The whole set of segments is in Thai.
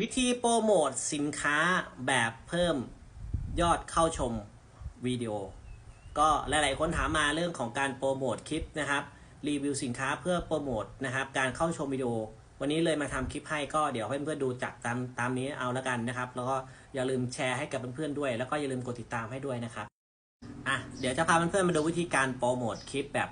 วิธีโปรโมทสินค้าแบบเพิ่มยอดเข้าชมวิดีโอ ก็หลาย ๆ คนถามมาเรื่องของการโปรโมทคลิปนะครับ รีวิวสินค้าเพื่อโปรโมทนะครับ การเข้าชมวิดีโอ วันนี้เลยมาทำคลิปให้ก็เดี๋ยวให้เพื่อนๆดูจากตามตามนี้เอาแล้วกันนะครับ แล้วก็อย่าลืมแชร์ให้กับเพื่อนๆด้วย แล้วก็อย่าลืมกดติดตามให้ด้วยนะครับอะเดี๋ยวจะพาเพื่อนๆมาดูวิธีการโปรโมทคลิปแบบ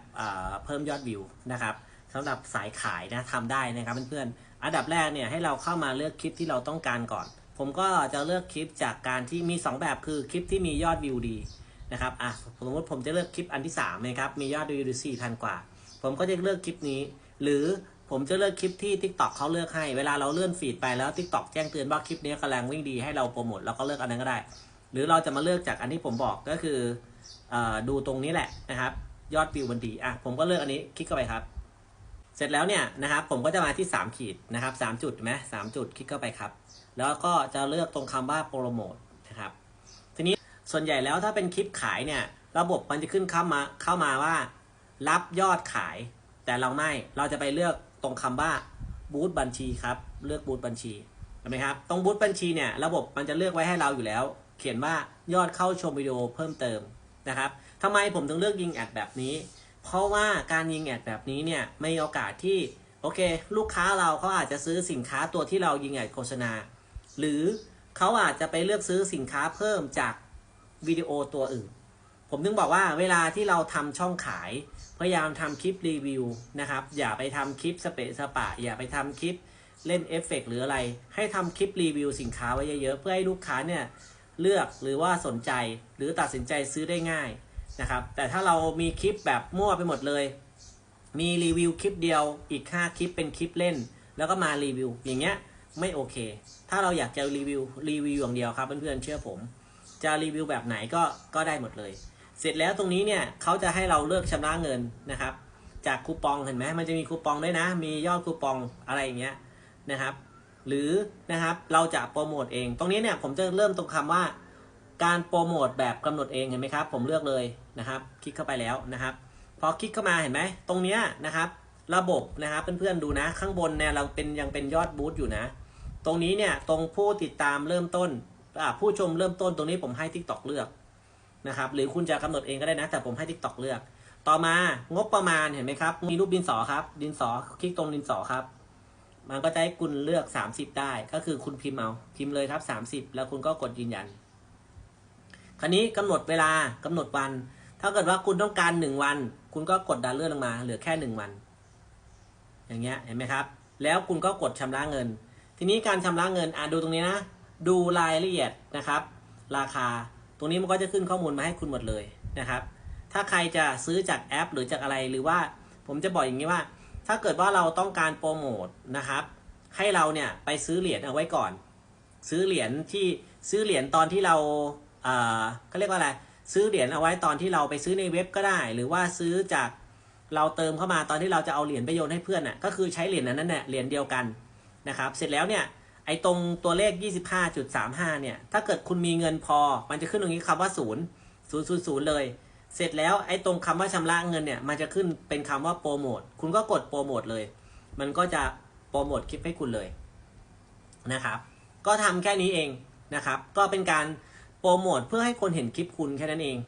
เพิ่มยอดวิวนะครับ สำหรับสายขายนะทำได้นะครับเพื่อนๆอันดับแรกเนี่ยให้เราเข้ามาเลือกคลิปที่เราต้องการก่อน ผมก็จะเลือกคลิปจากการที่มี 2 แบบคือคลิปที่มียอดวิวดีนะครับอะสมมติผมจะเลือกคลิปอันที่3นะครับมียอดวิวดีสี่พันกว่า ผมก็จะเลือกคลิปนี้ หรือผมจะเลือกคลิปที่ TikTok เขาเลือกให้ เวลาเราเลื่อนฟีดไปแล้ว TikTok แจ้งเตือนว่าคลิปนี้กำลังวิ่งดีให้เราโปรโมทเราก็เลือกอันนั้นก็ได้ หรือเราจะมาเลือกจากอันที่ผมบอกก็คือเอ่อดูตรงนี้แหละนะครับ ยอดวิวมันดีอะผมก็เลือกอันนี้คลิกเข้าไปครับ เสร็จแล้วเนี่ยนะครับผมก็จะมาที่ 3 ขีดนะครับสจุดไหมสามจุดคลิกเข้าไปครับ แล้วก็จะเลือกตรงคำว่าโปรโมทนะครับทีนี้ส่วนใหญ่แล้วถ้าเป็นคลิปขายเนี่ยระบบมันจะขึ้นเข้ามาเข้ามาว่า รับยอดขาย แต่เราไม่เราจะไปเลือกตรงคำว่าบูธบัญชีครับเลือกบูธบัญชีเห็นไหมครับตรงบูธบัญชีเนี่ยระบบมันจะเลือกไว้ให้เราอยู่แล้ว เขียนว่ายอดเข้าชมวิดีโอเพิ่มเติมนะครับทำไมผมถึงเลือกยิงแอดแบบนี้ เพราะว่าการยิงแอดแบบนี้เนี่ยไม่มีโอกาสที่โอเค ลูกค้าเราเขาอาจจะซื้อสินค้าตัวที่เรายิงแอดโฆษณา หรือเขาอาจจะไปเลือกซื้อสินค้าเพิ่มจากวิดีโอตัวอื่น ผมถึงบอกว่าเวลาที่เราทำช่องขาย พยายามทำคลิปรีวิวนะครับ อย่าไปทำคลิปสเปะสปะ อย่าไปทำคลิปเล่นเอฟเฟกต์หรืออะไร ให้ทำคลิปรีวิวสินค้าไว้เยอะๆเพื่อให้ลูกค้าเนี่ยเลือกหรือว่าสนใจหรือตัดสินใจซื้อได้ง่าย นะครับ แต่ถ้าเรามีคลิปแบบมั่วไปหมดเลย มีรีวิวคลิปเดียวอีก 5 คลิปเป็นคลิปเล่น แล้วก็มารีวิว อย่างเงี้ยไม่โอเค ถ้าเราอยากจะรีวิวรีวิวอย่างเดียวครับเพื่อนๆเชื่อผม จะรีวิวแบบไหนก็ก็ได้หมดเลย เสร็จแล้วตรงนี้เนี่ยเขาจะให้เราเลือกชำระเงินนะครับ จากคูปองเห็นไหมมันจะมีคูปองด้วยนะ มียอดคูปองอะไรอย่างเงี้ยนะครับ หรือนะครับเราจะโปรโมทเอง ตรงนี้เนี่ยผมจะเริ่มตรงคำว่า การโปรโมทแบบกำหนดเองเห็นไหมครับ ผมเลือกเลยนะครับ คลิกเข้าไปแล้วนะครับ พอคลิกเข้ามาเห็นไหมตรงเนี้ยนะครับ ระบบนะครับเพื่อนๆดูนะ ข้างบนเนี่ยเราเป็นยังเป็นยอดบูธอยู่นะ ตรงนี้เนี่ยตรงผู้ติดตามเริ่มต้นผู้ชมเริ่มต้นตรงนี้ผมให้ TikTok เลือกนะครับหรือคุณจะกำหนดเองก็ได้นะ แต่ผมให้ TikTok เลือก ต่อมางบประมาณเห็นไหมครับ มีรูปดินสอครับ ดินสอคลิกตรงดินสอครับ มันก็จะให้คุณเลือก 30 ได้ก็คือคุณพิมพ์เอาพิมพ์เลยครับ 30 แล้วคุณก็กดยืนยัน คราวนี้กำหนดเวลากำหนดวัน ถ้าเกิดว่าคุณต้องการหนึ่งวัน คุณก็กดดันเลื่อนลงมา เหลือแค่หนึ่งวัน อย่างเงี้ยเห็นไหมครับ แล้วคุณก็กดชำระเงิน ทีนี้การชำระเงินอะดูตรงนี้นะ ดูรายละเอียดนะครับ ราคา ตรงนี้มันก็จะขึ้นข้อมูลมาให้คุณหมดเลยนะครับ ถ้าใครจะซื้อจากแอป หรือจากอะไรหรือว่าผมจะบอกอย่างนี้ว่า ถ้าเกิดว่าเราต้องการโปรโมทนะครับ ให้เราเนี่ยไปซื้อเหรียญเอาไว้ก่อน ซื้อเหรียญที่ซื้อเหรียญตอนที่เรา เอ่อเขาเรียกว่าอะไร ซื้อเหรียญเอาไว้ตอนที่เราไปซื้อในเว็บก็ได้ หรือว่าซื้อจากเราเติมเข้ามาตอนที่เราจะเอาเหรียญไปโยนให้เพื่อนน่ะ ก็คือใช้เหรียญนั้นนั่นแหละเหรียญเดียวกันนะครับ เสร็จแล้วเนี่ย ไอ้ตรงตัวเลข 25.35 เนี่ย ถ้าเกิดคุณมีเงินพอ มันจะขึ้นตรงนี้คำว่า0 0 0 0เลย เสร็จแล้วไอ้ตรงคำว่าชำระเงินเนี่ย มันจะขึ้นเป็นคำว่าโปรโมท คุณก็กดโปรโมทเลย มันก็จะโปรโมทคลิปให้คุณเลยนะครับ ก็ทำแค่นี้เองนะครับ ก็เป็นการ โปรโมทเพื่อให้คนเห็นคลิปคุณแค่นั้นเอง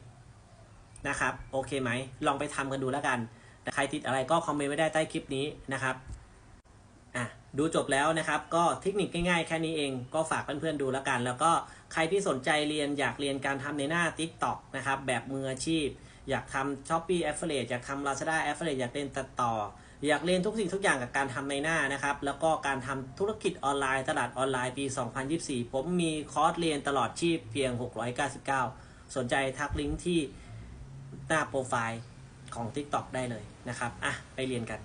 นะครับ โอเคไหม ลองไปทำกันดูแล้วกันแต่ใครติดอะไรก็คอมเมนต์ไว้ได้ใต้คลิปนี้นะครับอะดูจบแล้วนะครับ ก็เทคนิคง่ายๆ แค่นี้เองก็ฝากเพื่อนๆดูแล้วกัน แล้วก็ใครที่สนใจเรียนอยากเรียนการทำในหน้า TikTok นะครับ แบบมืออาชีพ อยากทำช้อปปี้แอฟเฟลตอยากทำลาซาด้าแอฟเฟลตอยากเรียนตัดต่อ อยากเรียนทุกสิ่งทุกอย่างกับการทำในหน้านะครับ แล้วก็การทำธุรกิจออนไลน์ตลาดออนไลน์ปี 2024 ผมมีคอร์สเรียนตลอดชีพเพียง 699 สนใจทักลิงก์ที่หน้าโปรไฟล์ของ TikTok ได้เลยนะครับ อะ ไปเรียนกัน